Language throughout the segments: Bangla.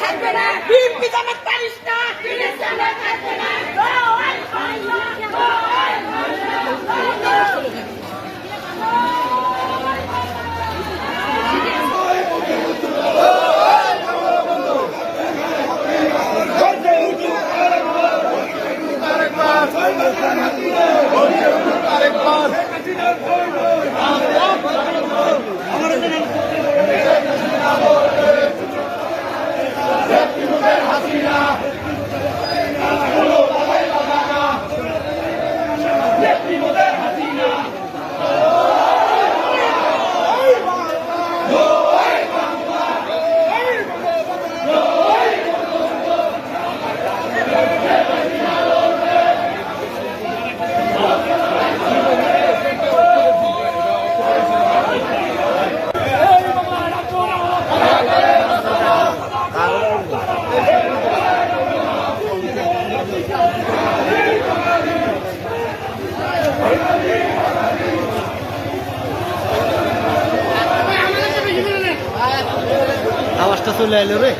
থাকবে না বিএনপি জমা পারিস না বিদেশ জমা থাকবে না জয় Muhammad! আওয়াজটা চলে এলো রে।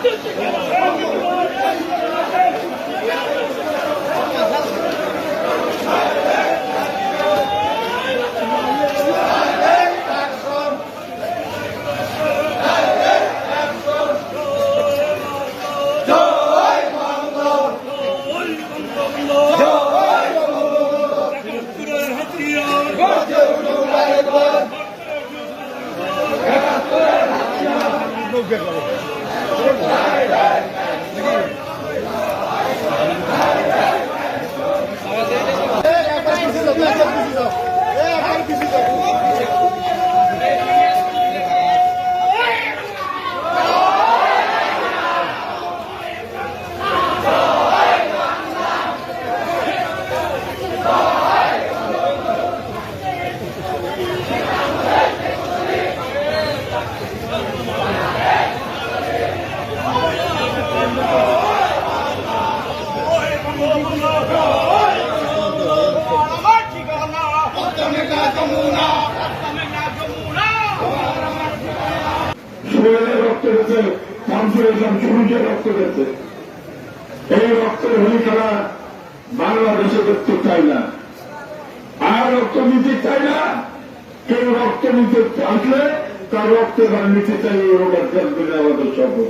হ্যাঁ, Lord. সোহেলের রক্ত গেছে ইসলাম সুরুজের রক্ত গেছে এই রক্তের হোলি বাংলাদেশে দেখতে চাই না। আর রক্ত নিতে চাই না, কেউ রক্ত নিতে আসলে তার রক্ত নিতে চাই এই রোগার আমাদের শপথ